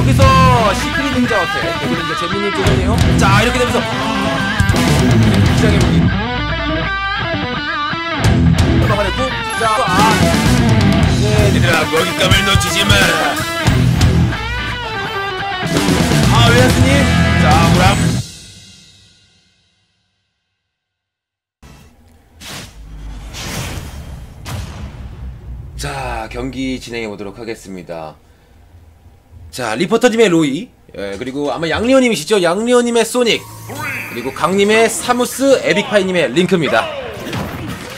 여기서 시크릿 닌자 어택 여기는 이제 재민님 쪽이네요. 자 이렇게 되면서 기장의 무기. 막아냈고 자아. 네, 얘들아 먹잇감을 놓치지 마라 아 웨스님 자 브라 자 경기 진행해 보도록 하겠습니다 자 리포터님의 로이. 예, 그리고 아마 양리오님이시죠? 양리오님의 소닉. 그리고 강님의 사무스 에빅파이님의 링크입니다.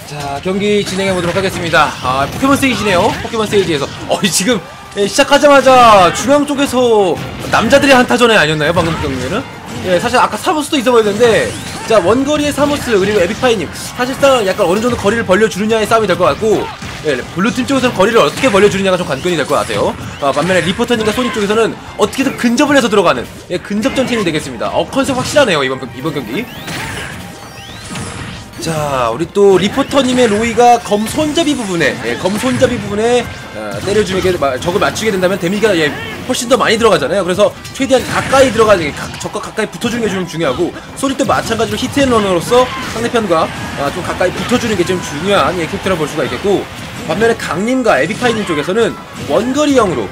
자 경기 진행해 보도록 하겠습니다. 아 포켓몬 스테이지네요. 포켓몬 스테이지에서. 어 지금 예, 시작하자마자 중앙 쪽에서 남자들의 한타전에 아니었나요? 방금 경기는? 예 사실 아까 사무스도 있어 보였는데 자 원거리의 사무스 그리고 에빅파이님. 사실상 약간 어느 정도 거리를 벌려주느냐의 싸움이 될 것 같고 예, 블루팀 쪽에서는 거리를 어떻게 벌려주느냐가 좀 관건이 될 것 같아요. 아, 반면에 리포터님과 소닉 쪽에서는 어떻게든 근접을 해서 들어가는 예, 근접전 팀이 되겠습니다. 어 컨셉 확실하네요 이번, 이번 경기. 자, 우리 또 리포터님의 로이가 검 손잡이 부분에, 예, 검 손잡이 부분에 어, 때려주게 마- 적을 맞추게 된다면 데미지가 예, 훨씬 더 많이 들어가잖아요. 그래서 최대한 가까이 들어가는 게 가- 적과 가까이 붙어주는 게 좀 중요하고 소리도 마찬가지로 히트앤런으로서 상대편과 아, 좀 가까이 붙어주는 게 좀 중요한 예, 캐릭터라고 볼 수가 있겠고 반면에 강님과 에비파이님 쪽에서는 원거리형으로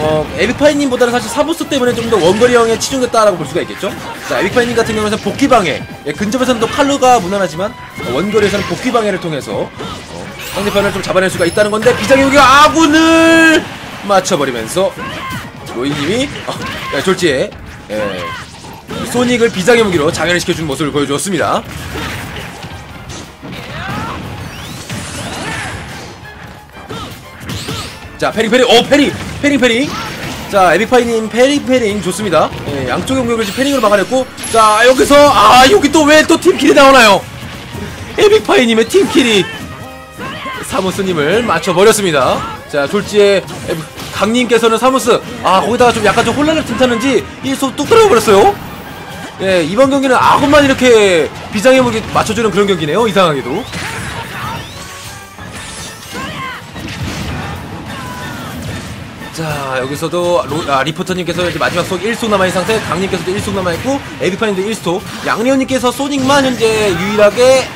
어, 에빅파이님보다는 사실 사부스 때문에 좀 더 원거리형에 치중됐다라고 볼 수가 있겠죠? 자, 에빅파이님 같은 경우는 복귀방해. 예, 근접에서는 또 칼루가 무난하지만, 어, 원거리에서는 복귀방해를 통해서, 어, 상대편을 좀 잡아낼 수가 있다는 건데, 비장의 무기가 아군을 맞춰버리면서, 로이님이, 어, 예, 졸지에, 예, 소닉을 비장의 무기로 장애를 시켜준 모습을 보여주었습니다. 자 페링 페링 오 페링 페링 페링 자 에빅파이님 페링 페링 좋습니다. 예, 양쪽의 공격을 지금 페링으로 막아냈고. 자 여기서 아 여기 또 왜 또 팀킬이 나오나요? 에빅파이님의 팀킬이 사무스님을 맞춰버렸습니다. 자 졸지에 강님께서는 사무스. 아 거기다가 좀 약간 좀 혼란을 틈타는지 일소 뚝 들어버렸어요. 예 이번 경기는 아군만 이렇게 비장의 무기 맞춰주는 그런 경기네요 이상하게도 자 여기서도 로, 아, 리포터님께서 이제 마지막 속 1속 남아있는 상태 강님께서도 1속 남아있고 에비파님도 1스톡 양리오님께서 소닉만 현재 유일하게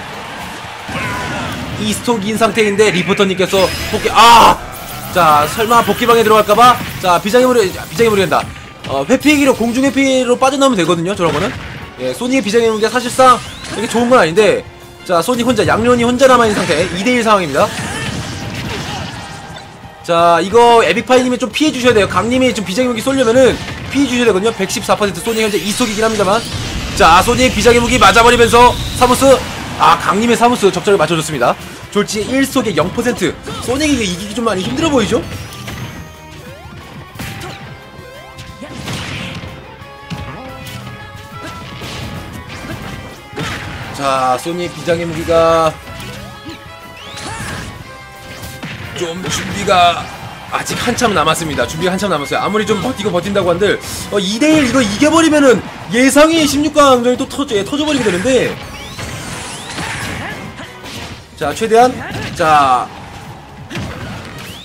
2스톡인 상태인데 리포터님께서 복귀 아! 자 설마 복귀방에 들어갈까봐? 자 비장의 무리 비장의 무리 된다. 어, 회피기로 공중 회피로 빠져나오면 되거든요 저런 거는. 예 소닉의 비장의 무리가 사실상 이게 좋은 건 아닌데 자 소닉 혼자 양리오님 혼자 남아있는 상태 2대1 상황입니다 자 이거 에빅파이님이 좀 피해주셔야 돼요. 강님이 좀 비장의 무기 쏠려면은 피해주셔야 되거든요. 114% 소닉 현재 2속이긴 합니다만. 자 소닉 비장의 무기 맞아버리면서 사무스. 아 강님의 사무스 적절히 맞춰줬습니다. 졸지 1속에 0% 소닉이 이기기 좀 많이 힘들어 보이죠? 자 소닉 비장의 무기가 좀 준비가 아직 한참 남았습니다. 준비가 한참 남았어요. 아무리 좀 버티고 버틴다고 한들 어, 2대1 이거 이겨버리면은 예상의 16강전이 또 터져, 예, 터져버리게 되는데. 자 최대한 자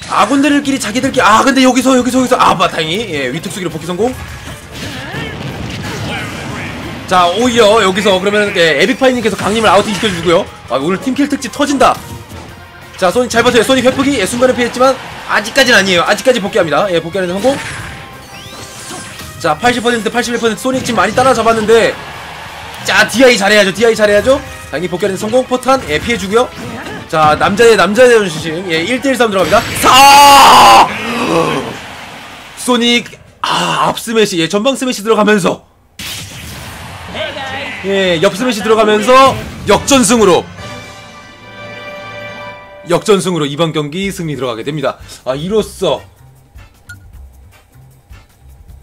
아군들끼리 자기들끼리 아 근데 여기서 여기서 여기서 아 바탕이 예, 위특수기로 복귀 성공. 자 오히려 여기서 그러면 예, 에빅파이님께서 강림을 아웃팅 시켜주고요. 아 오늘 팀킬 특집 터진다 자, 소닉 잘 버텨요. 소닉 회복이 예, 순간에 피했지만 아직까지는 아니에요. 아직까지 복귀합니다. 예, 복귀하는 데 성공. 자, 80% 81% 소닉 지금 많이 따라잡았는데 자, DI 잘해야죠. DI 잘해야죠. 당연히 복귀하는 데 성공. 포탄 예, 피해주고요. 자, 남자의 남자의 전신 예, 1대1 싸움 들어갑니다. 사! 소닉 아, 앞 스매시 예, 전방 스매시 들어가면서 예, 옆 스매시 들어가면서 역전승으로 역전승으로 이번 경기 승리 들어가게 됩니다. 아 이로써.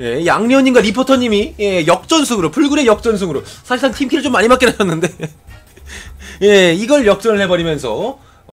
예, 양리언님과 리포터님이 예, 역전승으로 풀굴의 역전승으로. 사실상 팀킬을 좀 많이 맞긴 하셨는데. 예, 이걸 역전을 해버리면서